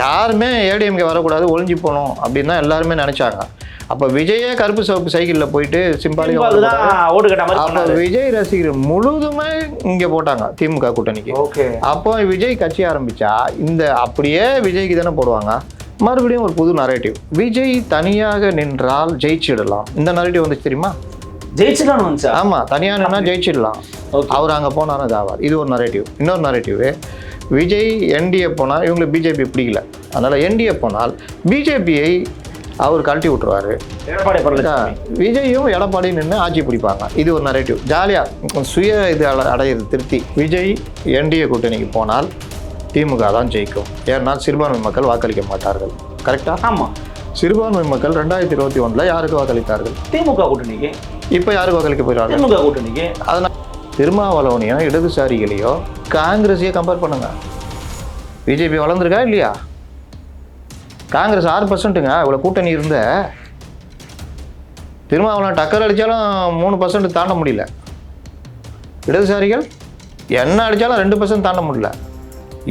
யாருமே ஏடிஎம்கே வரக்கூடாது ஒளிஞ்சு போகணும் அப்படின்னு தான் எல்லாருமே நினச்சாங்க. அப்போ விஜயே கருப்பு சிவப்பு சைக்கிளில் போயிட்டு சிம்பாலிக்காக மாதிரி அப்போ விஜய் ரசிகர் முழுதுமே இங்கே போட்டாங்க திமுக கூட்டணிக்கு. அப்போ விஜய் கட்சி ஆரம்பிச்சா இந்த அப்படியே விஜய்க்கு தானே போடுவாங்க. மறுபடியும் ஒரு புது நரேட்டிவ் விஜய் தனியாக நின்றால் ஜெயிச்சிடலாம். இந்த நரேட்டிவ் வந்துச்சு தெரியுமா? ஜெயிச்சுதான் வந்துச்சா? ஆமாம் தனியாக நின்னா ஜெயிச்சிடலாம். அவர் அங்கே போனாலும் அது ஆவார் இது ஒரு நரேட்டிவ் இன்னொரு நரேட்டிவ் விஜய் என்டிஏ போனால் இவங்களுக்கு பிஜேபி பிடிக்கல. அதனால் என்டிஏ போனால் பிஜேபியை அவர் கழட்டி விட்டுருவாரு. எடப்பாடி விஜயும் எடப்பாடி நின்று ஆட்சி பிடிப்பாங்க. இது ஒரு நரேட்டிவ் ஜாலியாக சுய இது அட- அடையிறது திருப்தி விஜய் என்டிஏ கூட்டணிக்கு போனால் திமுக தான் ஜெயிக்கும். ஏன்னா சிறுபான்மை மக்கள் வாக்களிக்க மாட்டார்கள். கரெக்டா ஆமா. சிறுபான்மை மக்கள் ரெண்டாயிரத்தி இருபத்தி ஒன்றில் யாருக்கு வாக்களித்தார்கள்? திமுக கூட்டணிக்கு. இப்போ யாருக்கு வாக்களிக்க போயிடுவாங்க திமுக கூட்டணிக்கு. அதனால் திருமாவளவனையோ இடதுசாரிகளையோ காங்கிரஸையோ கம்பேர் பண்ணுங்க. பிஜேபி வளர்ந்துருக்கா இல்லையா? காங்கிரஸ் ஆறு பர்சன்ட்டுங்க இவ்வளோ கூட்டணி இருந்த. திருமாவளவன் டக்கர் அடித்தாலும் மூணு பர்சன்ட் தாண்ட முடியல. இடதுசாரிகள் என்ன அடித்தாலும் ரெண்டு பர்சன்ட் தாண்ட முடியல.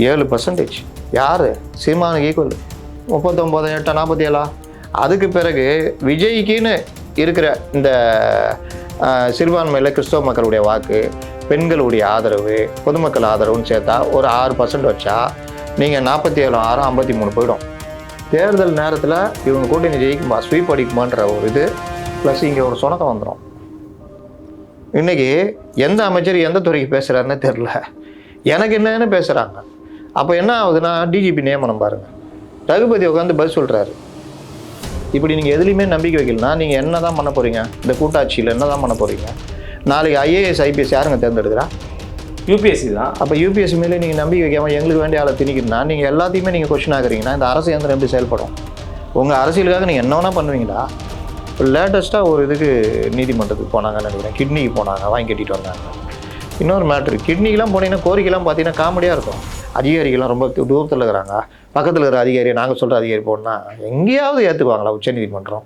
ஏழு பர்சன்டேஜ் யார்? சீமானுக்கு ஈக்குவல் முப்பத்தொம்போது எட்டு நாற்பத்தி ஏழா? அதுக்கு பிறகு விஜய்க்குன்னு இருக்கிற இந்த சிறுபான்மையில் கிறிஸ்தவ மக்களுடைய வாக்கு பெண்களுடைய ஆதரவு பொதுமக்கள் ஆதரவுன்னு சேர்த்தா ஒரு ஆறு பர்சன்ட் வச்சா நீங்கள் நாற்பத்தி ஏழு ஆறு ஐம்பத்தி மூணு போயிடும். தேர்தல் நேரத்தில் இவங்க கூட்டணி ஜெயிக்குமா ஸ்வீப் அடிக்குமான்ற ஒரு இது ப்ளஸ் இங்கே ஒரு சுணக்கம் வந்துடும் இன்னைக்கு எந்த அமைச்சர் எந்த துறைக்கு பேசுகிறாருன்னு தெரில எனக்கு என்னன்னு பேசுகிறாங்க அப்போ என்ன ஆகுதுன்னா டிஜிபி நியமனம் பாருங்கள் ரகுபதி உட்காந்து பதில் சொல்கிறாரு இப்படி நீங்கள் எதுலேயுமே நம்பிக்கை வைக்கலனா நீங்கள் என்ன தான் பண்ண போகிறீங்க இந்த கூட்டாட்சியில் என்ன தான் பண்ண போகிறீங்க நாளைக்கு ஐஏஎஸ் ஐபிஎஸ் யாருங்க தேர்ந்தெடுக்கிறா? யூபிஎஸ்சி தான். அப்போ யூபிஎஸ் மேலே நீங்கள் நம்பிக்கை வைக்காம எங்களுக்கு வேண்டிய ஆளை திணிக்கணும்னா நீங்கள் எல்லாத்தையுமே நீங்கள் கொஸ்டின் ஆகுறீங்கன்னா இந்த அரசு இயந்திரம் எப்படி செயல்படும்? உங்கள் அரசியலுக்காக நீங்கள் என்ன வேணால் பண்ணுவீங்களா? லேட்டஸ்ட்டாக ஒரு இதுக்கு நீதிமன்றத்துக்கு போனாங்கன்னு நினைக்கிறேன். கிட்னிக்கு போனாங்க வாங்கி கட்டிட்டு வந்தாங்க. இன்னொரு மேட்ரு கிட்னிக்கெலாம் போனீங்கன்னா கோரிக்கைலாம் பார்த்தீங்கன்னா காமெடியாக இருக்கும். அதிகாரிகள்லாம் ரொம்ப தூ- தூரத்தில் இருக்கிறாங்க. பக்கத்தில் இருக்கிற அதிகாரி நாங்கள் சொல்கிற அதிகாரி போனால் எங்கேயாவது ஏற்றுக்குவாங்களா உச்சநீதிமன்றம்?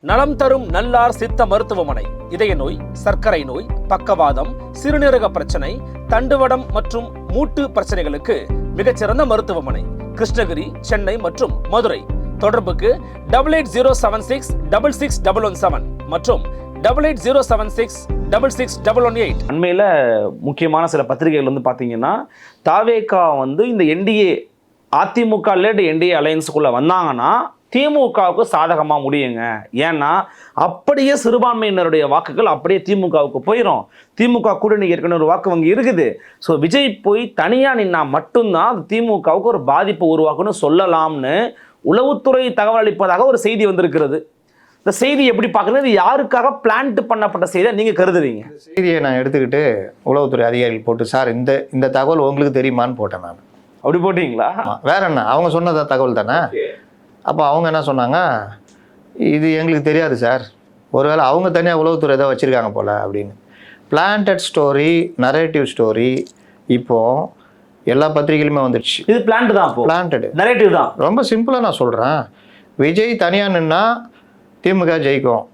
நலம் தரும் நல்லார் சித்த மருத்துவமனை. இதய நோய் சர்க்கரை நோய் பக்கவாதம் சிறுநீரக பிரச்சனை தண்டுவடம் மற்றும் மூட்டு பிரச்சனைகளுக்கு மிகச்சிறந்த மருத்துவமனை. கிருஷ்ணகிரி சென்னை மற்றும் மதுரை. தொடர்புக்கு double eight zero seven six double six double one seven மற்றும் double eight zero seven six double six double one eight அண்மையில் முக்கியமான சில பத்திரிகைகள் வந்து பார்த்தீங்கன்னா தாவேகா வந்து இந்த என்டிஏ அதிமுக லேட் என்டிஏ அலையன்ஸுக்குள்ளே வந்தாங்கன்னா திமுகவுக்கு சாதகமாக முடியுங்க. ஏன்னா அப்படியே சிறுபான்மையினருடைய வாக்குகள் அப்படியே திமுகவுக்கு போயிடும் திமுக கூட்டணி ஏற்கனவே ஒரு வாக்கு வங்கி இருக்குது. ஸோ விஜய் போய் தனியாக நின்னா மட்டும்தான் அது திமுகவுக்கு ஒரு பாதிப்பு உருவாக்குன்னு சொல்லலாம்னு உளவுத்துறை தகவல் அளிப்பதாக ஒரு செய்தி வந்திருக்கிறது. இந்த செய்தி எப்படி பார்க்குறது? யாருக்காக பிளான்ட் பண்ணப்பட்ட செய்தியை நீங்கள் கருதுறீங்க? செய்தியை நான் எடுத்துக்கிட்டு உளவுத்துறை அதிகாரிகள் போட்டு சார் இந்த இந்த தகவல் உங்களுக்கு தெரியுமான்னு போட்டேன் நான். அப்படி போட்டீங்களா. வேற என்ன? அவங்க சொன்னத தகவல் தானே? அப்போ அவங்க என்ன சொன்னாங்க? இது எங்களுக்கு தெரியாது சார். ஒருவேளை அவங்க தனியாக உளவுத்துறை ஏதோ வச்சுருக்காங்க போல் அப்படின்னு. பிளான்டட் ஸ்டோரி நரேட்டிவ் ஸ்டோரி இப்போ எல்லா பத்திரிகையிலுமே வந்துடுச்சு இது பிளான்ட் தான் அப்போ பிளான்டடு நரேட்டிவ் தான். ரொம்ப சிம்பிளாக நான் சொல்கிறேன் விஜய் தனியாக நின்னா திமுக ஜெயிக்கும்.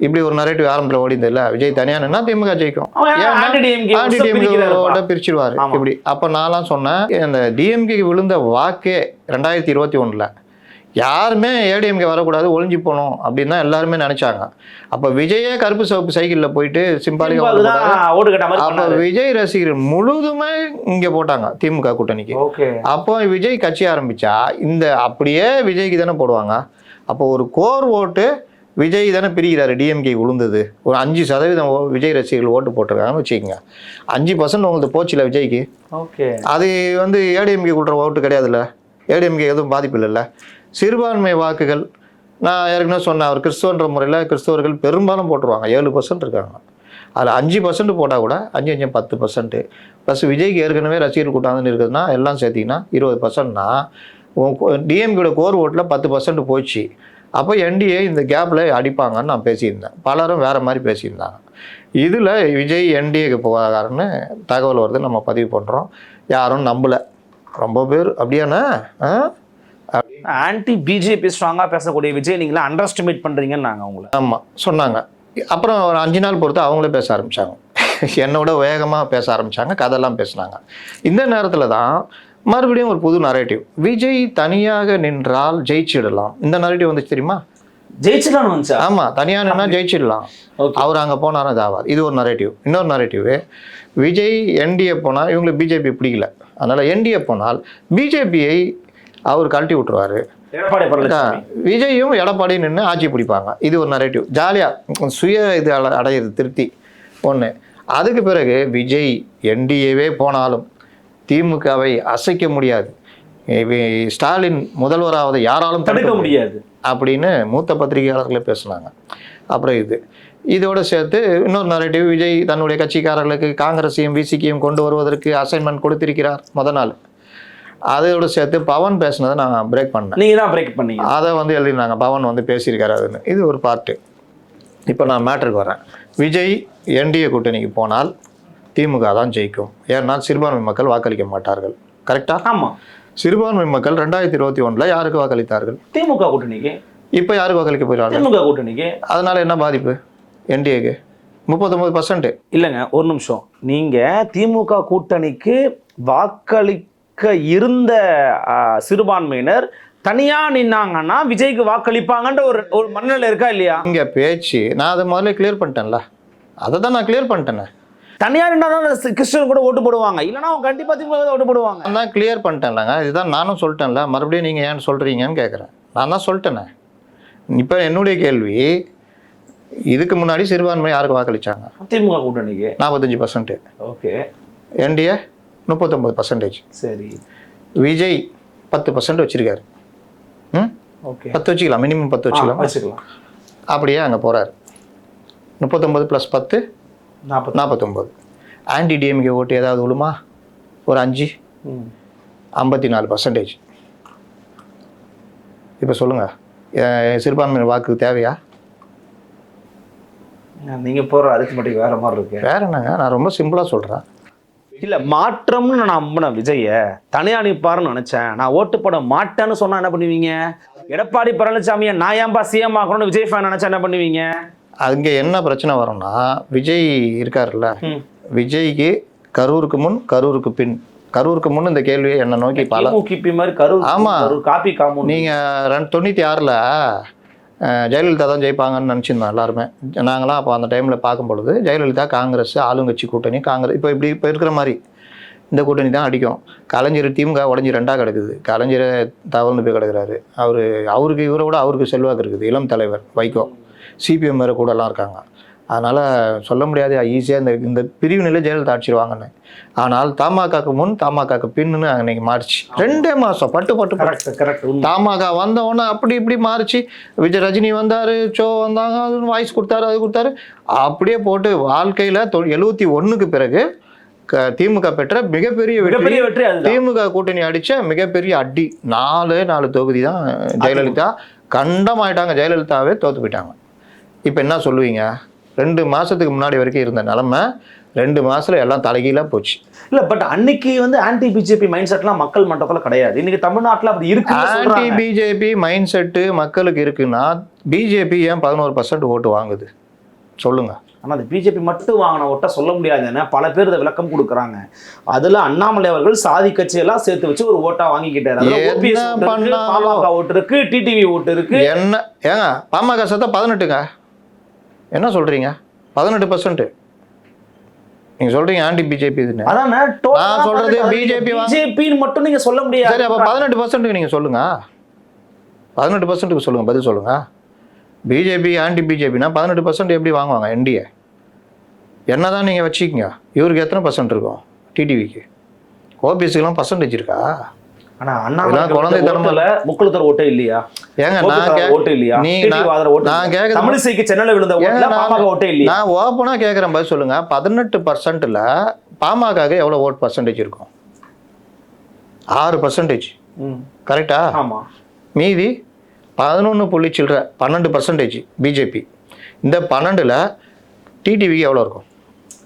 இப்படி ஒரு நரேட்டிவ் ஆரம்பத்தில் ஓடிந்து இல்லை விஜய் தனியாக நின்னா திமுக ஜெயிக்கும். அவன் ஏன்னா, anti-DMK ஆன்டி வருஷம் பிரிக்கிறாருப்பா. டிஎம்கே பிரிச்சிருவாரு. இப்படி. அப்போ நான்லாம் சொன்னேன் இந்த டிஎம்கேக்கு விழுந்த வாக்கே ரெண்டாயிரத்தி இருபத்தி ஒன்றில் யாருமே ஏடிஎம்கே வரக்கூடாது ஒளிஞ்சு போகணும் அப்படின்னு தான் எல்லாருமே நினச்சாங்க. அப்போ விஜயே கருப்பு சிவப்பு சைக்கிளில் போயிட்டு மாதிரி அப்போ விஜய் ரசிகர் முழுதுமே இங்கே போட்டாங்க திமுக கூட்டணிக்கு. அப்போ விஜய் கட்சி ஆரம்பிச்சா இந்த அப்படியே விஜய்க்கு தானே போடுவாங்க. அப்போ ஒரு கோர் ஓட்டு விஜய் தானே பிரிக்கிறாரு டிஎம்கே விழுந்தது ஒரு அஞ்சு சதவீதம் விஜய் ரசிகர்கள் ஓட்டு போட்டிருக்காங்கன்னு வச்சுக்கோங்க. அஞ்சு பர்சன்ட் உங்களுக்கு போச்சுல விஜய்க்கு. ஓகே. அது வந்து ஏடிஎம்கே கொடுக்குற ஓட்டு கிடையாதுல்ல. ஏடிஎம்கே எதுவும் பாதிப்பு இல்லைல்ல. சிறுபான்மை வாக்குகள் நான் ஏற்கனவே சொன்னேன் அவர் கிறிஸ்துவன்ற முறையில் கிறிஸ்தவர்கள் பெரும்பாலும் போட்டுருவாங்க. ஏழு பர்சன்ட் இருக்காங்க. அதில் அஞ்சு பர்சன்ட் போட்டால் கூட அஞ்சு அஞ்சு பத்து பர்சன்ட்டு ப்ளஸ் விஜய்க்கு ஏற்கனவே ரசிகர் கூட்டாங்கன்னு இருக்குதுன்னா எல்லாம் சேர்த்திங்கன்னா இருபது பர்சன்ட்னா டிஎம்கேட கோர் ஓட்டில் பத்து பர்சன்ட் போச்சு. அப்போ என்டிஏ இந்த கேப்பில் அடிப்பாங்கன்னு நான் பேசியிருந்தேன். பலரும் வேறு மாதிரி பேசியிருந்தாங்க. இதில் விஜய் என்டிஏக்கு போகாதாருன்னு தகவல் வருது நம்ம பதிவு பண்ணுறோம் யாரும் நம்பலை. ரொம்ப பேர் அப்படியாண்ணா? ஆ? ஆன்டி பிஜேபி ஸ்ட்ராங்கா பேசக்கூடிய விஜய் நீங்களா அண்டர் எஸ்டிமேட் பண்றீங்கன்னு நாங்க உங்களை ஆமாம் சொன்னாங்க. அப்புறம் ஒரு அஞ்சு நாள் பொறுத்து அவங்களே பேச ஆரம்பித்தாங்க என்னோட வேகமாக பேச ஆரம்பித்தாங்க கதையெல்லாம் பேசினாங்க. இந்த நேரத்தில் தான் மறுபடியும் ஒரு புது நரேட்டிவ் விஜய் தனியாக நின்றால் ஜெயிச்சிடலாம். இந்த நரேட்டிவ் வந்துச்சு தெரியுமா? ஜெயிச்சுதான் வந்துச்சா? ஆமாம் தனியாக நின்னா ஜெயிச்சிடலாம். அவர் அங்கே போனாலும் இது ஆகாது இது ஒரு நரேட்டிவ் இன்னொரு நரேட்டிவ் விஜய் என்டிஏ போனால் இவங்களுக்கு பிஜேபி பிடிக்கல. அதனால் என்டிஏ போனால் பிஜேபியை அவர் கழட்டி விட்டுருவாரு. விஜயும் எடப்பாடி நின்று ஆட்சி பிடிப்பாங்க. இது ஒரு நரேட்டிவ் ஜாலியாக சுய இது அட- அடையிறது திருப்தி ஒன்று அதுக்கு பிறகு விஜய் என்டிஏவே போனாலும் திமுகவை அசைக்க முடியாது. ஸ்டாலின் முதல்வராவது யாராலும் தடுக்க முடியாது. அப்படின்னு மூத்த பத்திரிகையாளர்களே பேசுனாங்க. அப்புறம் இது. இதோட சேர்த்து இன்னொரு நரேட்டிவ் விஜய் தன்னுடைய கட்சிக்காரர்களுக்கு காங்கிரஸையும் விசிக்கையும் கொண்டு வருவதற்கு அசைன்மெண்ட் கொடுத்திருக்கிறார் முத நாள். அதோட சேர்த்து பவன் பேசுனதை நான் பிரேக் பண்ணேன். நீங்க தான் பிரேக் பண்ணீங்க. அதை வந்து எழுதினாங்க பவன் வந்து பேசியிருக்காரு அதுன்னு. இது ஒரு பார்ட்டு இப்போ நான் மேட்ருக்கு வரேன் விஜய் என்டிஏ கூட்டணிக்கு போனால் திமுக தான் ஜெயிக்கும். ஏன்னா சிறுபான்மை மக்கள் வாக்களிக்க மாட்டார்கள். கரெக்டா ஆமா. சிறுபான்மை மக்கள் ரெண்டாயிரத்தி இருபத்தி ஒன்றில் யாருக்கு வாக்களித்தார்கள்? திமுக கூட்டணிக்கு. இப்போ யாருக்கு வாக்களிக்க போகிறார்கள் திமுக கூட்டணிக்கு. அதனால என்ன பாதிப்பு? என்டிஏக்கு முப்பத்தொம்பது பர்சன்ட் இல்லைங்க ஒரு நிமிஷம். நீங்க திமுக கூட்டணிக்கு வாக்களிக்க இருந்த சிறுபான்மையினர் தனியா நின்னாங்கன்னா விஜய்க்கு வாக்களிப்பாங்கன்ற ஒரு ஒரு மனநிலை இருக்கா இல்லையா? இங்கே பேச்சு நான் அதை முதல்ல கிளியர் பண்ணிட்டேன்ல. அதை தான் நான் கிளியர் பண்ணிட்டேனே. தனியா நின்னா தான் கிறிஸ்டியன் கூட ஓட்டு போடுவாங்க. இல்லைன்னா அவங்க கண்டிப்பா திமுக ஓட்டு போடுவாங்க. நான் கிளியர் பண்ணிட்டேன்லங்க. இதுதான் நானும் சொல்லிட்டேன்ல. மறுபடியும் நீங்கள் ஏன் சொல்கிறீங்கன்னு கேட்குறேன் நான் தான் சொல்லிட்டேனே. இப்போ என்னுடைய கேள்வி இதுக்கு முன்னாடி சிறுபான்மை யாருக்கு வாக்களிச்சாங்க? திமுக கூட்டணிக்கு. நாற்பத்தஞ்சு பர்சன்ட் ஓகே. என்டிஏ முப்பத்தொம்பது பர்சன்டேஜ் சரி. விஜய் பத்து பர்சன்ட் வச்சிருக்காரு. ம்? ஓகே. பத்து வச்சுக்கலாம் மினிமம் பத்து வச்சுக்கலாம். வச்சுக்கலாம். அப்படியே அங்கே போகிறாரு முப்பத்தொம்பது ப்ளஸ் பத்து நாற்பத்தி நாற்பத்தொம்பது ஆன்டி டிஎம்கே ஓட்டு ஏதாவது விழுமா ஒரு அஞ்சு. ஐம்பத்தி நாலு பர்சன்டேஜ் இப்போ சொல்லுங்கள் சிறுபான்மையினர் வாக்கு தேவையா? நீங்க போற அரித்மெட்டிக் வேற மாதிரி இருக்கு. வேற என்னங்க? நான் ரொம்ப சிம்பிளாக சொல்கிறேன் இல்ல மாற்றம்னு நான் நம்பினேன் விஜய தனியா நிப்பாருன்னு நினைச்சேன். நான் ஓட்டு போட மாட்டேன்னு சொன்னா என்ன பண்ணுவீங்க? எடப்பாடி பழனிசாமியை நான் ஏன்பா சிஎம் ஆகணும்னு விஜய் ஃபேன் நினைச்சா என்ன பண்ணுவீங்க? அங்கே என்ன பிரச்சனை வரும்னா விஜய் இருக்காருல்ல. விஜய்க்கு கரூருக்கு முன் கரூருக்கு பின். கரூருக்கு முன் இந்த கேள்வியை என்னை நோக்கி பல கிபி மாதிரி கரூர் ஆமா. கரூர் காப்பி காமு நீங்கள் ரெண்டு தொண்ணூற்றி ஆறில் ஜெயலலிதா தான் ஜெயிப்பாங்கன்னு நினச்சிருந்தோம் எல்லாருமே. நாங்களாம் அப்போ அந்த டைமில் பார்க்கும் பொழுது ஜெயலலிதா காங்கிரஸ் ஆளுங்கட்சி கூட்டணி காங்கிரஸ் இப்போ இப்படி இப்போ இருக்கிற மாதிரி இந்த கூட்டணி தான் அடிக்கும். கலைஞர் திமுக உடஞ்சி ரெண்டாக கிடக்குது. கலைஞரை தவழ்ந்து போய் கிடக்கிறாரு. அவர் அவருக்கு இவரை விட அவருக்கு செல்வாக்கு இருக்குது. இளம் தலைவர் வைகோ. சிபிஎம் வேறு கூடலாம் இருக்காங்க. அதனால் சொல்ல முடியாது. ஈஸியாக இந்த இந்த பிரிவினையில் ஜெயலலிதா ஆட்சிடுவாங்கன்னு ஆனால் தமாகாக்கு முன் தமாகாக்கு பின்னு அன்னைக்கு மாறிச்சு. ரெண்டே மாதம் பட்டு பட்டு கரெக்ட் கரெக்ட் தமாக வந்த உடனே அப்படி இப்படி மாறிச்சு. விஜய் ரஜினி வந்தார் சோ வந்தாங்க அது வாய்ஸ் கொடுத்தாரு அது கொடுத்தாரு. அப்படியே போட்டு வாழ்க்கையில் தொ எழுபத்தி ஒன்றுக்கு பிறகு க திமுக பெற்ற மிகப்பெரிய வெற்றி. வெற்றி திமுக கூட்டணி அடிச்ச மிகப்பெரிய அடி. நாலு நாலு தொகுதி தான் ஜெயலலிதா. கண்டமாயிட்டாங்க ஜெயலலிதாவே தோத்து போயிட்டாங்க. இப்போ என்ன சொல்லுவீங்க? ரெண்டு மாசத்துக்கு முன்னாடி வரைக்கும் இருந்த நிலமை ரெண்டு மாசத்துல எல்லாம் தலைகீழா போச்சு. இல்ல பட் அன்னைக்கு வந்து ஆன்டி பிஜேபி மைண்ட் செட்லாம் மக்கள் மன்றத்துல கிடையாது. இன்னைக்கு தமிழ்நாட்டுல அப்படி ஆன்டி இருக்கு பிஜேபி மைண்ட் செட்டு மக்களுக்கு இருக்குன்னா பிஜேபி ஏன் பதினோரு பர்சன்ட் ஓட்டு வாங்குது? சொல்லுங்க. ஆனா அது பிஜேபி மட்டும் வாங்கின ஓட்டா சொல்ல முடியாதுன்னு பல பேர் இதை விளக்கம் கொடுக்குறாங்க. அதுல அண்ணாமலை அவர்கள் சாதி கட்சியெல்லாம் சேர்த்து வச்சு ஒரு ஓட்டா வாங்கிக்கிட்டாரு. பாமக ஓட்டு இருக்கு டிடிவி ஓட்டு இருக்கு. என்ன ஏங்க பாமக சத்தா பதினெட்டுங்க. என்ன சொல்றீங்க? பதினெட்டு பர்சன்ட் நீங்க சொல்றீங்க ஆன்டி பிஜேபி இதுன்னு. அதானே நான் சொல்றது வாங்க- பிஜேபின்னு மட்டும் நீங்க சொல்ல சரி முடியாது அப்போ பதினெட்டு பர்சன்ட்டுக்கு நீங்கள் சொல்லுங்க. பதினெட்டு பர்சன்ட்டுக்கு சொல்லுங்க பதில் சொல்லுங்க. பிஜேபி ஆன்டி பிஜேபினா பதினெட்டு பர்சன்ட் எப்படி வாங்குவாங்க என்டிஏ என்ன தான் நீங்கள் வச்சுக்கிங்க. இவருக்கு எத்தனை பர்சன்ட் இருக்கும்? டிடிவிக்கு ஓபிஎஸ்சிக்கெலாம் பர்சன்டேஜ் இருக்கா? ஆனா அண்ணா இதெல்லாம் குழந்தைத்தனமா- ஓட்டுல முக்குளத்தூர் ஓட்டே இல்லையா? ஏங்க நான் ஓட்டு இல்லையா? நான்? கேக்குறது தமிழிசைக்கு சென்னையில விழுந்த நான் பாமக ஓட்டே இல்லையா? நான் ஓப்பனா கேட்குறேன் பதில் சொல்லுங்க. பதினெட்டு பர்சன்ட்ல பாமகக்கு எவ்வளவு ஓட் பர்சன்டேஜ் இருக்கும்? ஆறு பர்சன்டேஜ். கரெக்டா ஆமா. மீதி பதினொன்று புள்ளி சில்லற பன்னெண்டு பர்சன்டேஜ் பிஜேபி இந்த பன்னெண்டுல டிடிவிக்கு எவ்வளோ இருக்கும்?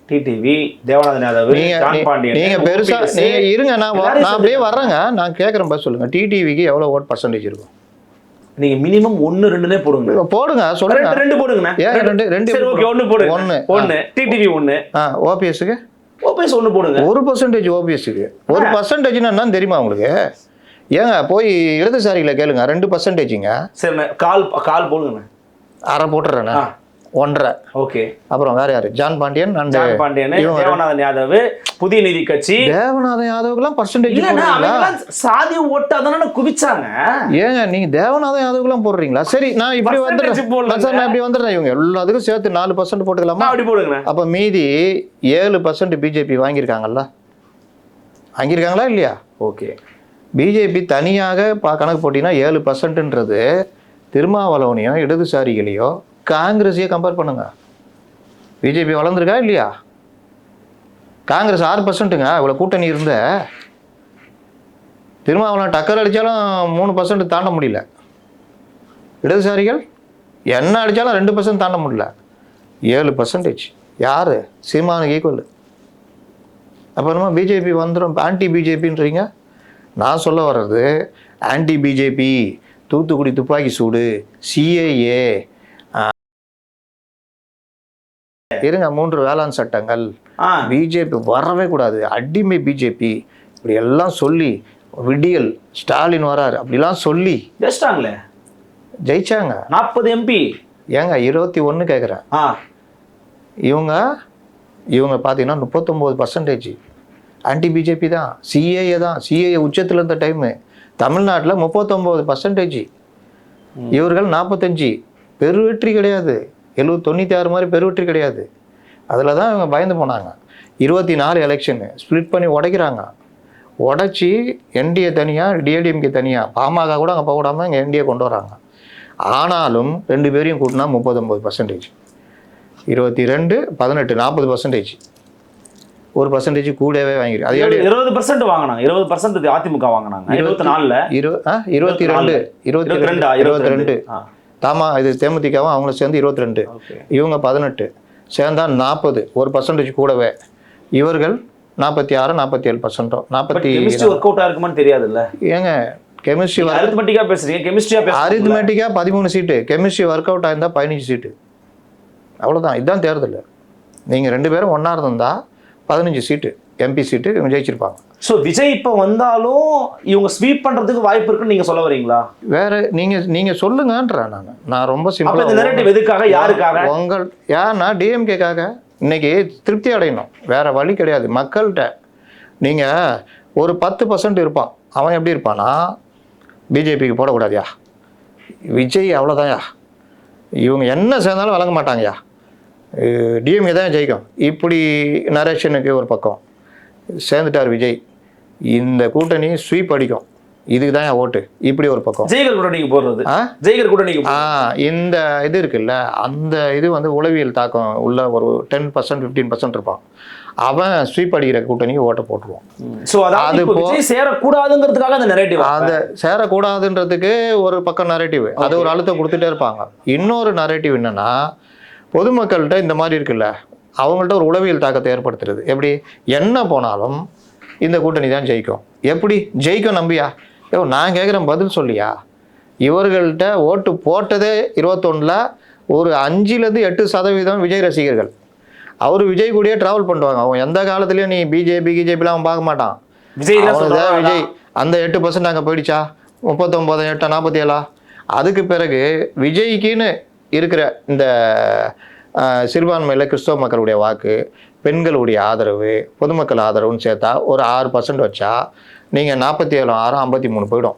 டிடிவி தேவநாதன் யாதவ் ஜான் பாண்டியன் நீங்க பெருசா நீங்க இருங்க நான் நான் அப்படியே. வர்றேங்க. நான் கேட்குறேன் பதில் சொல்லுங்க. டிடிவிக்கு எவ்வளோ ஓட் பர்சன்டேஜ் இருக்கும்? நீங்க மினிமம் ஒன்னு ரெண்டுனே போடுங்க. போடுங்க சொல்லுங்க. ரெண்டு போடுங்கண்ணே. ஏன் ரெண்டு ரெண்டு சரி ஓகே ஒன்னு போடுங்க. ஒண்ணு. ஒன்னு டிடிவி ஒன்னு ஆ ஓபிஎஸ்க்கு ஓபிஎஸ் ஒன்னு போடுங்க. ஒரு பர்சன்டேஜ் ஓபிஎஸ்க்கு ஒரு பர்சன்டேஜ்னா என்னன்னு தெரியுமா உங்களுக்கு? ஏங்க போய் இடதுசாரிகளை கேளுங்க. ரெண்டு பர்சன்டேஜுங்க சரிண்ணே கால் கால் போடுங்கண்ணே. அரை போட்டுறேண்ணே. ஒன்றரை. ஓகே. அப்புறம் வேற யாரு? John Pandian and John Pandian Devanathan Yadav Puthiya Needhi Katchi. Devanathan யாதவுக்குலாம் percentage சாதி ஓட்டு அதானே குவிச்சாங்க. ஏங்க நீங்க தேவநாதன் யாதவுக்குலாம் போடுறீங்களா? சரி நான் இப்படி வந்துடுறேன். சார் நான் இப்படி வந்துடுறேன் இவங்க. எல்லாத்துக்கும் சேர்த்து நாலு பர்சன்ட் போட்டுக்கலாமா? அப்படி போடுங்கண்ணே. அப்ப மீதி ஏழு பர்சன்ட் பிஜேபி வாங்கியிருக்காங்கல்ல? வாங்கியிருக்காங்களா இல்லையா? ஓகே. பிஜேபி தனியாக பா கணக்கு போட்டிங்கன்னா ஏழு பர்சன்ட்ன்றது திருமாவளவனையோ இடதுசாரிகளையோ காங்கிரஸையே கம்பேர் பண்ணுங்க. பிஜேபி வளர்ந்துருக்கா இல்லையா? காங்கிரஸ் ஆறு பர்சன்ட்டுங்க இவ்வளோ கூட்டணி இருந்த. திருமாவளவன் டக்கர் அடித்தாலும் மூணு பர்சன்ட் தாண்ட முடியல. இடதுசாரிகள் என்ன அடித்தாலும் ரெண்டு பர்சன்ட் தாண்ட முடியல. ஏழு பர்சன்டேஜ் யார்? சீமானுக்கு ஈக்குவல் அப்புறமா பிஜேபி வந்துடும் ஆன்டி பிஜேபின்றீங்க நான் சொல்ல வர்றது ஆன்டி பிஜேபி தூத்துக்குடி துப்பாக்கி சூடு சிஏஏ இருங்க மூன்று வேளாண் சட்டங்கள். பிஜேபி வரவே கூடாது. அடிமை பிஜேபி. இப்படி எல்லாம் சொல்லி விடியல் ஸ்டாலின் வராரு. அப்படிலாம் சொல்லி. ஜெயிச்சிட்டாங்களே? ஜெயிச்சாங்க. நாற்பது எம்பி ஏங்க இருபத்தி ஒன்று கேட்குறேன் இவங்க இவங்க பார்த்தீங்கன்னா முப்பத்தொம்போது பர்சன்டேஜ் ஆன்டி பிஜேபி தான். சிஏஏ தான். சிஏஏ உச்சத்தில் இருந்த டைமு தமிழ்நாட்டில் முப்பத்தொம்போது பர்சன்டேஜ் இவர்கள் நாற்பத்தஞ்சு. பெருவெற்றி கிடையாது. எழுபது தொண்ணூற்றி ஆறு மாதிரி பெருவெற்றி கிடையாது. அதில் தான் இவங்க பயந்து போனாங்க. இருபத்தி நாலு எலெக்ஷனு ஸ்ப்ளிட் பண்ணி உடைக்கிறாங்க. உடைச்சி என்டிஏ தனியாக டிஏடிஎம்கே தனியாக பாமக கூட அங்கே போக விடாமல் இங்கே என்டிஏ கொண்டு வராங்க. ஆனாலும் ரெண்டு பேரையும் கூட்டினா முப்பத்தொம்போது பர்சன்டேஜ் இருபத்தி ரெண்டு பதினெட்டு நாற்பது பர்சன்டேஜ் ஒரு பர்சன்டேஜ் கூடவே வாங்கிருக்கு அதே இருபது பர்சன்ட் வாங்கினாங்க. இருபது பர்சன்ட் அதிமுக வாங்கினாங்க. இருபத்தி நாலுல? இரு இருபத்தி ரெண்டு. இருபத்தி ரெண்டு. இருபத்தி ரெண்டு? தாமா இது தேமுதிகவும் அவங்களும் சேர்ந்து இருபத்தி ரெண்டு இவங்க பதினெட்டு. சேர்ந்தா நாற்பது ஒரு பர்சன்டேஜ் கூடவே. இவர்கள் நாற்பத்தி ஆறு நாற்பத்தி ஏழு பர்சன்டோ நாற்பத்தி ஒர்க் அவுட் ஆயிருக்குமான்னு தெரியாதுல்ல? ஏங்க கெமிஸ்ட்ரி அரித்மெட்டிக்கா பேசுறீங்க கெமிஸ்ட்ரியா பேசுறீங்க. அரித்மெட்டிக்காக பதிமூணு சீட்டு கெமிஸ்ட்ரி ஒர்க் அவுட் ஆயிருந்தா பதினஞ்சு சீட்டு அவ்வளோதான் இதுதான் தேர்தல். நீங்கள் ரெண்டு பேரும் ஒன்றா இருந்திருந்தா பதினஞ்சு சீட்டு எம்பி சீட்டு இவங்க ஜெயிச்சிருப்பாங்க. சோ விஜய் இப்ப வந்தாலும் இவங்க ஸ்வீப் பண்றதுக்கு வாய்ப்பு இருக்குன்னு நீங்க சொல்ல வரீங்களா? வேற நீங்க நீங்க சொல்லுங்கன்றேன் நான். நான் ரொம்ப அப்ப இந்த சிம்பிளா நெரேட்டிவ் எதுக்காக யாருக்காக? உங்கள் யாருன்னா டிஎம்கேக்காக இன்னைக்கு திருப்தி அடையணும். வேற வழி கிடையாது. மக்கள்கிட்ட நீங்க ஒரு பத்து பர்சன்ட் இருப்பான். அவன் எப்படி இருப்பானா? பிஜேபிக்கு போடக்கூடாதுயா? விஜய் அவ்வளோதான்யா இவங்க என்ன சேர்ந்தாலும் வழங்க மாட்டாங்கயா. டிஎம்கே தான் ஜெயிக்கும். இப்படி நரேஷனுக்கு ஒரு பக்கம். சேர்ந்துட்டார் விஜய். இந்த கூட்டணி ஸ்வீப் அடிக்கும். இதுக்கு தான் ஓட்டு. இப்படி ஒரு பக்கம். ஜெயிகர் கூட நீங்க போடுறது ஜெயிகர் கூட நீங்க ஆ இந்த இது இருக்குல்ல அந்த இது வந்து உளவியல் தாக்கம் உள்ள ஒரு டென் பர்சன்ட் ஃபிஃப்டீன் பர்சன்ட் இருப்பான். அவன் ஸ்வீப் அடிக்கிற கூட்டணிக்கு ஓட்டை போட்டுருவான். அதாவது அது சேரக்கூடாதுங்கிறதுக்காக அந்த நெரேட்டிவ் அந்த சேரக்கூடாதுன்றதுக்கு ஒரு பக்கம் நரேட்டிவ் அது ஒரு அழுத்தம் கொடுத்துட்டே இருப்பாங்க. இன்னொரு நரேட்டிவ் என்னன்னா பொதுமக்கள்கிட்ட இந்த மாதிரி இருக்குல்ல அவங்கள்ட்ட ஒரு உளவியல் தாக்கத்தை ஏற்படுத்துறது. எப்படி? என்ன போனாலும் இந்த கூட்டணி தான் ஜெயிக்கும். எப்படி? ஜெயிக்கும் நம்பியா? ஐயோ நான் கேட்குறேன் பதில் சொல்லியா? இவர்கள்ட்ட ஓட்டு போட்டதே இருபத்தொன்னில் ஒரு அஞ்சுலேருந்து எட்டு சதவீதம் விஜய் ரசிகர்கள். அவர் விஜய் கூடயே ட்ராவல் பண்ணுவாங்க. அவன் எந்த காலத்துலேயும் நீ பிஜேபி கிஜேபிலாம் அவன் பார்க்க மாட்டான். விஜய்? விஜய் அந்த எட்டு பர்சன்ட் அங்கே போயிடுச்சா? முப்பத்தொம்போது எட்டு நாற்பத்தி ஏழா? அதுக்கு பிறகு விஜய்க்குன்னு இருக்கிற இந்த சிறுபான்மையில் கிறிஸ்தவ மக்களுடைய வாக்கு பெண்களுடைய ஆதரவு பொதுமக்கள் ஆதரவுன்னு சேர்த்தா ஒரு ஆறு பர்சன்ட் வச்சா நீங்கள் நாற்பத்தி ஏழு ஆறு ஐம்பத்தி மூணு போயிடும்.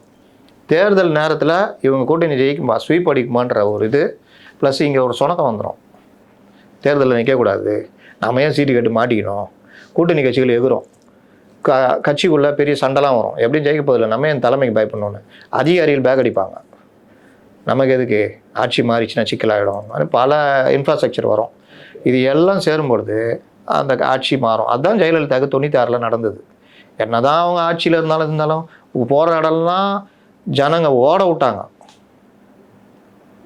தேர்தல் நேரத்தில் இவங்க கூட்டணி ஜெயிக்குமா ஸ்வீப் அடிக்குமான்ற ஒரு இது ப்ளஸ் இங்கே ஒரு சுணக்கம் வந்துடும் தேர்தலில் நிற்கக்கூடாது நம்ம ஏன் சீட்டு கட்டு மாட்டிக்கணும்? கூட்டணி கட்சிகள் எகுறோம். க கட்சிக்குள்ளே பெரிய சண்டைலாம் வரும். எப்படியும் ஜெயிக்க போதில்லை நம்ம என் தலைமைக்கு பயப்படணும்னு? அதிகாரிகள் பேக் அடிப்பாங்க. நமக்கு எதுக்கு? ஆட்சி மாறிச்சுன்னா சிக்கலாகிடும் அது பல இன்ஃப்ராஸ்ட்ரக்சர் வரும். இது எல்லாம் சேரும்பொழுது அந்த ஆட்சி மாறும். அதுதான் ஜெயலலிதாவுக்கு தொண்ணூத்தாறில் நடந்தது. என்ன தான் அவங்க ஆட்சியில் இருந்தாலும் இருந்தாலும் போகிற இடம்லாம் ஜனங்க ஓட விட்டாங்க.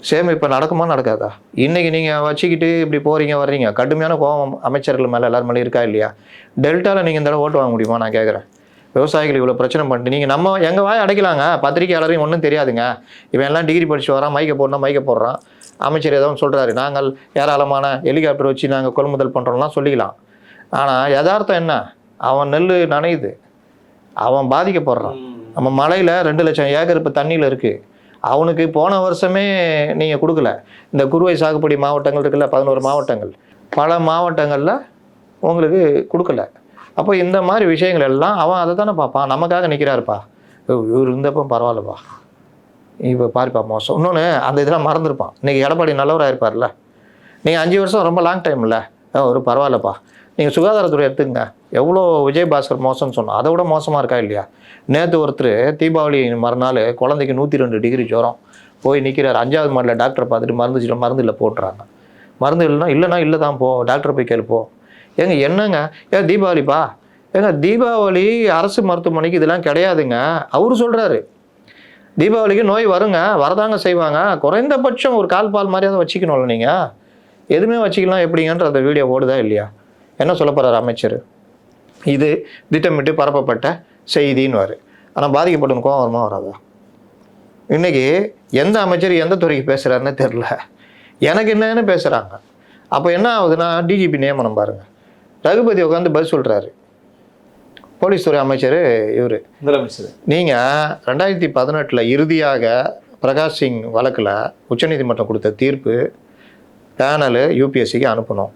சேம் இப்போ நடக்குமா நடக்காதா? இன்றைக்கி நீங்கள் வச்சுக்கிட்டு இப்படி போகிறீங்க வர்றீங்க. கடுமையான கோபம் அமைச்சர்கள் மேலே எல்லாரும் மேலே இருக்கா இல்லையா? டெல்டாவில் நீங்கள் இந்த தடவை ஓட்டு வாங்க முடியுமா? நான் கேட்குறேன் விவசாயிகள் இவ்வளோ பிரச்சனை பண்ணிட்டு நீங்கள் நம்ம எங்கள் வாய் அடைக்கலாங்க? பத்திரிக்கையாளரையும் ஒன்றும் தெரியாதுங்க. இவன் எல்லாம் டிகிரி படிச்சு வரான் மைக்கை போடணும் மைக்க போடுறான். அமைச்சர் ஏதோ ஒன்று சொல்கிறாரு நாங்கள் ஏராளமான ஹெலிகாப்டர் வச்சு நாங்கள் கொள்முதல் பண்ணுறோம்லாம் சொல்லிக்கலாம். ஆனால் யதார்த்தம் என்ன? அவன் நெல் நனையுது. அவன் பாதிக்கப்படுறான். நம்ம மலையில் ரெண்டு லட்சம் ஏக்கர் இப்போ தண்ணியில் இருக்குது அவனுக்கு போன வருஷமே நீங்கள் கொடுக்கல. இந்த குறுவை சாகுபடி மாவட்டங்கள் இருக்குல்ல பதினோரு மாவட்டங்கள். பல மாவட்டங்களில் உங்களுக்கு கொடுக்கல. அப்போ இந்த மாதிரி விஷயங்கள் எல்லாம் அவன் அதை தானே பார்ப்பான். நமக்காக நிற்கிறாருப்பா. இவர் இருந்தப்போ பரவாயில்லப்பா. இப்போ பாருப்பா மோசம். இன்னொன்று அந்த இதெல்லாம் மறந்துருப்பான். இன்றைக்கி எடப்பாடி நல்லவராக இருப்பார்ல. நீங்கள் அஞ்சு வருஷம் ரொம்ப லாங் டைம் இல்லை ஒரு பரவாயில்லப்பா. நீங்கள் சுகாதாரத்துறை எடுத்துங்க எவ்வளோ விஜயபாஸ்கர் மோசம்னு சொன்னோம் அதை விட மோசமாக இருக்கா இல்லையா? நேற்று ஒருத்தர் தீபாவளி மறுநாள் குழந்தைக்கு நூற்றி ரெண்டு டிகிரி ஜுரம். போய் நிற்கிறார் அஞ்சாவது மாடலில் டாக்டரை பார்த்துட்டு மருந்து மருந்து இல்லை போட்டுறாங்க. மருந்து இல்லைன்னா இல்லைனா இல்லை தான் போ. டாக்டரை போய் கேளு போ. ஏங்க என்னங்க? ஏன் தீபாவளிப்பா? ஏங்க தீபாவளி அரசு மருத்துவமனைக்கு இதெல்லாம் கிடையாதுங்க. அவரு சொல்கிறாரு தீபாவளிக்கு நோய் வருங்க வரதாங்க செய்வாங்க. குறைந்தபட்சம் ஒரு கால் பால் மாதிரியாவது வச்சுக்கணும்ல நீங்கள் எதுவுமே வச்சுக்கலாம் எப்படிங்கன்ற அந்த வீடியோ ஓடுதா இல்லையா? என்ன சொல்ல போகிறார் அமைச்சர்? இது திட்டமிட்டு பரப்பப்பட்ட செய்தின்னு ஆனால் பாதிக்கப்படும் கோவம் வருமா வராதா? இன்றைக்கி எந்த அமைச்சர் எந்த துறைக்கு பேசுகிறாருன்னு தெரில எனக்கு என்னன்னு பேசுகிறாங்க அப்போ என்ன ஆகுதுன்னா டிஜிபி நியமனம் பாருங்கள் ரகுபதி உட்காந்து பதில் சொல்கிறாரு போலீஸ் துறை அமைச்சர் இவர். முதலமைச்சர். நீங்கள் ரெண்டாயிரத்தி பதினெட்டில் இறுதியாக பிரகாஷ் சிங் வழக்கில் உச்சநீதிமன்றம் கொடுத்த தீர்ப்பு பேனலு யூபிஎஸ்சிக்கு அனுப்பணும்.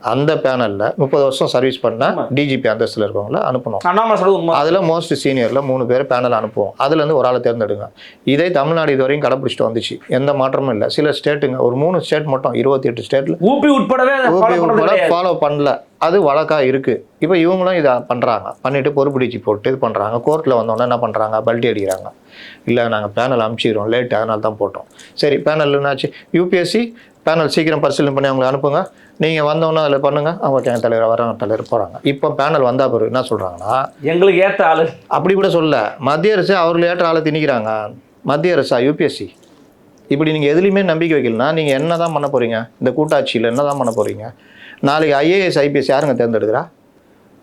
அந்த பேனலில் முப்பது வருஷம் சர்வீஸ் பண்ண ஆமா. டிஜிபி அந்தஸ்தில் இருக்கவங்கள அனுப்பணும். அதில் மோஸ்ட் சீனியரில் மூணு பேர் பேனல் அனுப்புவோம். அதுலேருந்து ஒரு ஆளை தேர்ந்தெடுங்க. இதே தமிழ்நாடு இது வரையும் கடைப்பிடிச்சிட்டு வந்துச்சு. எந்த மாற்றமும் இல்லை. சில ஸ்டேட்டுங்க ஒரு மூணு ஸ்டேட் மட்டும் இருபத்தி எட்டு ஸ்டேட்டில் ஊபி உட்படவே பண்றது கிடையாது. ஃபாலோ பண்ணல. அது வழக்கா இருக்கு. இப்போ இவங்களும் இதை பண்றாங்க. பண்ணிட்டு பொறுப்பிடிச்சு போட்டு இது பண்றாங்க. கோர்ட்டில் வந்தோடனே என்ன பண்றாங்க? பல்ட்டி அடிக்கிறாங்க. இல்லை நாங்கள் பேனல் அனுப்பிச்சிக்கிறோம் லேட் அதனால தான் போட்டோம். சரி பேனல் என்னாச்சு? யூபிஎஸ்சி பேனல் சீக்கிரம் பரிசீலனை பண்ணி அவங்களை அனுப்புங்க. நீங்கள் வந்தோன்னே அதில் பண்ணுங்க. அவங்க கேங்க தலைவர் வர தலைவர் போகிறாங்க இப்போ பேனல் வந்தா பிறகு என்ன சொல்கிறாங்கன்னா எங்களுக்கு ஏத்த ஆளு. அப்படி கூட சொல்ல மத்திய அரசு அவர்கள் ஏற்ற ஆளை திணிக்கிறாங்க. மத்திய அரசா யூபிஎஸ்சி இப்படி நீங்கள் எதுலையுமே நம்பிக்கை வைக்கலனா நீங்கள் என்ன தான் பண்ண போகிறீங்க இந்த கூட்டாட்சியில் என்ன தான் பண்ண போகிறீங்க நாளைக்கு ஐஏஎஸ் ஐபிஎஸ் யாருங்க தேர்ந்தெடுக்கிறா?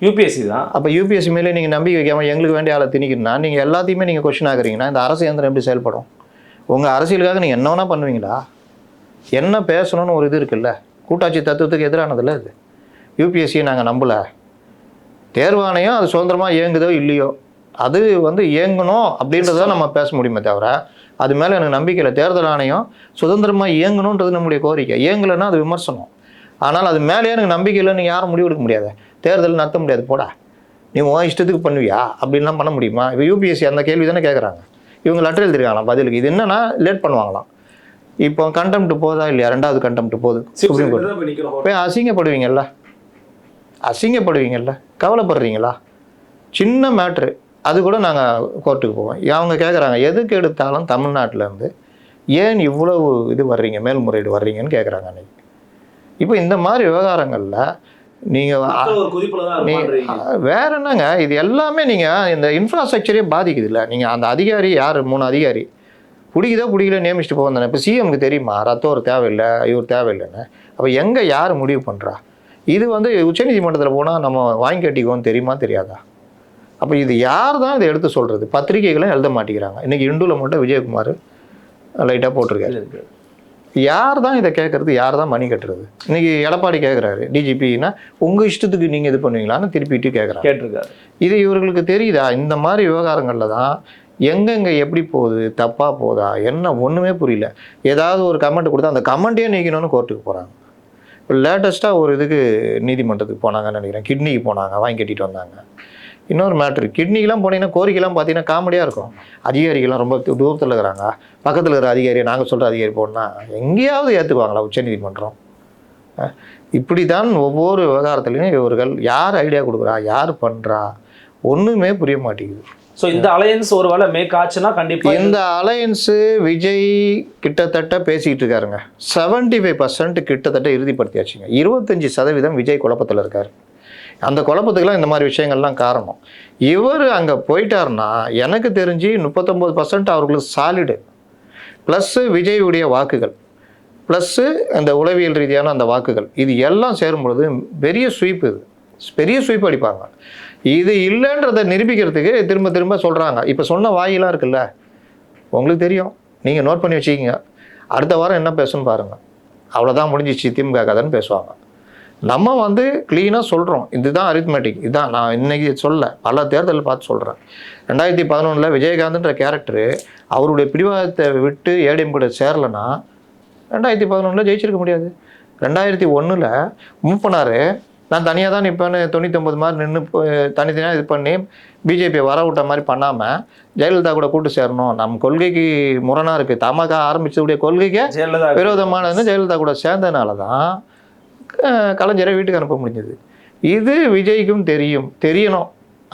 யூபிஎஸ்சி தான். அப்போ யூபிஎஸ்சி மேலே நீங்கள் நம்பிக்கை வைக்காம எங்களுக்கு வேண்டிய ஆளை திணிக்கணும்னா நீங்கள் எல்லாத்தையுமே நீங்கள் கொஸ்டின் ஆகுறீங்கன்னா இந்த அரசு இயந்திரம் எப்படி செயல்படும்? உங்கள் அரசியலுக்காக நீங்கள் என்ன வேணால் பண்ணுவீங்களா? என்ன பேசணும்னு ஒரு இது இருக்குல்ல? கூட்டாட்சி தத்துவத்துக்கு எதிரானதில்ல அது. யூபிஎஸ்சியை நாங்கள் நம்பலை. தேர்வாணையம் அது சுதந்திரமாக இயங்குதோ இல்லையோ அது வந்து இயங்கணும் அப்படின்றத நம்ம பேச முடியுமே தவிர அது மேலே எனக்கு நம்பிக்கையில் தேர்தல் ஆணையம் சுதந்திரமாக இயங்கணுன்றது நம்முடைய கோரிக்கை. இயங்கலைன்னா அது விமர்சனம். ஆனால் அது மேலே எனக்கு நம்பிக்கை இல்லைன்னு யாரும் முடிவெடுக்க முடியாது. தேர்தல் நடத்த முடியாது போடா. நீ உன் இஷ்டத்துக்கு பண்ணுவியா? அப்படின்லாம் பண்ண முடியுமா? இப்போ யூபிஎஸ்சி அந்த கேள்வி தானே கேட்குறாங்க இவங்க லெட்டர் எழுதிருக்காங்களாம் பதிலுக்கு. இது என்னன்னா லேட் பண்ணுவாங்களாம். இப்போ கண்டெம்ட் போதா இல்லையா? ரெண்டாவது கண்டெம்ட் போகுது. சுப்ரீம் கோர்ட் போய் அசிங்கப்படுவீங்கல்ல? அசிங்கப்படுவீங்கல்ல? கவலைப்படுறீங்களா? சின்ன மேட்ரு அது கூட நாங்கள் கோர்ட்டுக்கு போவோம். அவங்க கேட்குறாங்க எதுக்கு எடுத்தாலும் தமிழ்நாட்டுல இருந்து ஏன் இவ்வளவு இது வர்றீங்க? மேல்முறையீடு வர்றீங்கன்னு கேட்குறாங்க அன்னைக்கு. இப்போ இந்த மாதிரி விவகாரங்களில் நீங்கள் வேற என்னங்க? இது எல்லாமே நீங்கள் இந்த இன்ஃப்ராஸ்ட்ரக்சரே பாதிக்குது இல்லை நீங்கள் அந்த அதிகாரி யார்? மூணு அதிகாரி. பிடிக்குதோ பிடிக்கல நியமிச்சுட்டு போக தானே இப்போ சிஎம்க்கு தெரியுமா? ரத்தோர் தேவையில்லை இவர் தேவையில்லைன்னு. அப்போ எங்கே யார் முடிவு பண்ணுறா இது வந்து உச்சநீதிமன்றத்தில் போனால் நம்ம வாங்கி கட்டிக்குவோம் தெரியுமா தெரியாதா? அப்போ இது யார் தான் இதை எடுத்து சொல்கிறது பத்திரிகைகளும் எழுத மாட்டேங்கிறாங்க. இன்றைக்கி இண்டுல மட்டும் விஜயகுமார் லைட்டாக போட்டிருக்காரு. யார் தான் இதை கேட்கறது யார் தான் மணி கட்டுறது? இன்னைக்கு எடப்பாடி கேட்குறாரு டிஜிபின்னா உங்கள் இஷ்டத்துக்கு நீங்கள் இது பண்ணுவீங்களான்னு திருப்பிட்டு கேட்குறாங்க கேட்டிருக்காரு. இது இவர்களுக்கு தெரியுதா? இந்த மாதிரி விவகாரங்களில் தான் எங்கெங்கே எப்படி போகுது தப்பாக போதா என்ன ஒன்றுமே புரியல. ஏதாவது ஒரு கமெண்ட் கொடுத்தா அந்த கமெண்ட்டே நீக்கணும்னு கோர்ட்டுக்கு போகிறாங்க இப்போ லேட்டஸ்ட்டாக ஒரு இதுக்கு நீதிமன்றத்துக்கு போனாங்கன்னு நினைக்கிறேன். கிட்னிக்கு போனாங்க வாங்கி கட்டிட்டு வந்தாங்க. இன்னொரு மேட்ரு கிட்னிக்கெலாம் போனீங்கன்னா கோரிக்கைலாம் பார்த்தீங்கன்னா காமெடியாக இருக்கும். அதிகாரிகள்லாம் ரொம்ப தூரத்தில் இருக்கிறாங்க. பக்கத்தில் இருக்கிற அதிகாரி நாங்கள் சொல்கிற அதிகாரி போனால் எங்கேயாவது ஏற்றுக்குவாங்களா உச்சநீதிமன்றம் இப்படி தான் ஒவ்வொரு விவகாரத்துலையும் இவர்கள் யார் ஐடியா கொடுக்குறா யார் பண்ணுறா ஒன்றுமே புரிய மாட்டேங்குது. ஸோ இந்த அலையன்ஸ் ஒருவேளை மேக் ஆச்சுன்னா கண்டிப்பா இந்த அலையன்ஸு விஜய் கிட்டத்தட்ட பேசிக்கிட்டு இருக்காருங்க. 75% ஃபைவ் பர்சன்ட் கிட்டத்தட்ட இறுதிப்படுத்தியாச்சுங்க. இருபத்தஞ்சி சதவீதம் விஜய் குழப்பத்தில் இருக்கார். அந்த குழப்பத்துக்கெல்லாம் இந்த மாதிரி விஷயங்கள்லாம் காரணம். இவர் அங்கே போயிட்டாருன்னா எனக்கு தெரிஞ்சு முப்பத்தொம்போது பர்சன்ட் அவர்களுக்கு சாலிடு ப்ளஸ்ஸு விஜயுடைய வாக்குகள். ப்ளஸ்ஸு அந்த உளவியல் ரீதியான அந்த வாக்குகள். இது எல்லாம் சேரும் பொழுது பெரிய ஸ்வீப் இது. பெரிய ஸ்வீப் அடிப்பாங்க. இது இல்லைன்றதை நிரூபிக்கிறதுக்கு திரும்ப திரும்ப சொல்கிறாங்க இப்போ சொன்ன வாயிலாம் இருக்குல்ல? உங்களுக்கு தெரியும். நீங்கள் நோட் பண்ணி வச்சுக்கிங்க. அடுத்த வாரம் என்ன பேசணும்னு பாருங்கள் அவ்வளோதான் முடிஞ்சிச்சு திமுக கதைன்னு பேசுவாங்க. நம்ம வந்து க்ளீனாக சொல்கிறோம் இதுதான் அரித்மெட்டிக் இதுதான் நான் இன்னைக்கு சொல்ல. பல தேர்தல் பார்த்து சொல்கிறேன் ரெண்டாயிரத்தி பதினொன்றில் விஜயகாந்த்ன்ற கேரக்டரு அவருடைய பிடிவாதத்தை விட்டு ஏடிஎம் கூட சேரலைன்னா ரெண்டாயிரத்தி பதினொன்றில் ஜெயிச்சிருக்க முடியாது. ரெண்டாயிரத்தி ஒன்றில் மூவ் பண்ணார் நான் தனியாக தான் நிற்பேன்னு தொண்ணூத்தொம்பது மாதிரி நின்று தனித்தனியாக இது பண்ணி பிஜேபியை வர விட்ட மாதிரி பண்ணாமல் ஜெயலலிதா கூட கூட்டு சேரணும். நம்ம கொள்கைக்கு முரணாக இருக்குது தமாக ஆரம்பிச்சதுடைய கொள்கைக்கு விரோதமானதுன்னு ஜெயலலிதா கூட சேர்ந்ததுனால தான் கலைஞரை வீட்டுக்கு அனுப்ப முடிஞ்சது. இது விஜய்க்கும் தெரியும். தெரியணும்.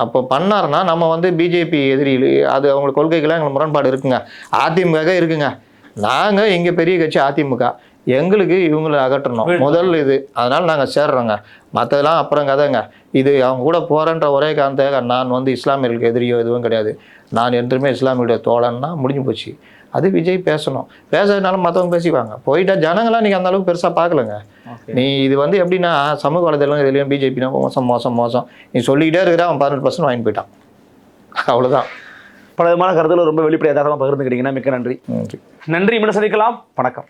அப்போ பண்ணாருன்னா நம்ம வந்து பிஜேபி எதிரி அது அவங்க கொள்கைகள்லாம் எங்களுக்கு முரண்பாடு இருக்குங்க. அதிமுக இருக்குங்க. நாங்கள் எங்கள் பெரிய கட்சி அதிமுக. எங்களுக்கு இவங்களை அகற்றணும். முதல் இது. அதனால் நாங்கள் சேர்றோங்க. மற்றதெல்லாம் அப்புறம் கதைங்க. இது அவங்க கூட போகிறேன்ற ஒரே காரணத்தாக நான் வந்து இஸ்லாமியர்களுக்கு எதிரியோ எதுவும் கிடையாது. நான் என்றுமே இஸ்லாமியுடைய தோழன்னா முடிஞ்சு போச்சு. அது விஜய் பேசணும். பேசுறதுனால மற்றவங்க பேசிக்குவாங்க போயிட்டா ஜனங்களாம் நீங்கள் அந்த அளவுக்கு பெருசாக பார்க்கலங்க. நீ இது வந்து எப்படின்னா சமூக வலைதளம் இதுலேயும் பிஜேபினா மோசம் மோசம் மோசம். நீ சொல்லிக்கிட்டே இருக்கிற அவன் பதினெட்டு பர்சன்ட் வாங்கி போயிட்டான். அவ்வளோதான் பல விதமான கருத்துக்களை ரொம்ப வெளிப்படையாக பகிர்ந்துக்கிட்டீங்கன்னா மிக்க நன்றி. நன்றி. நன்றி. மீண்டும் சந்திக்கலாம். வணக்கம்.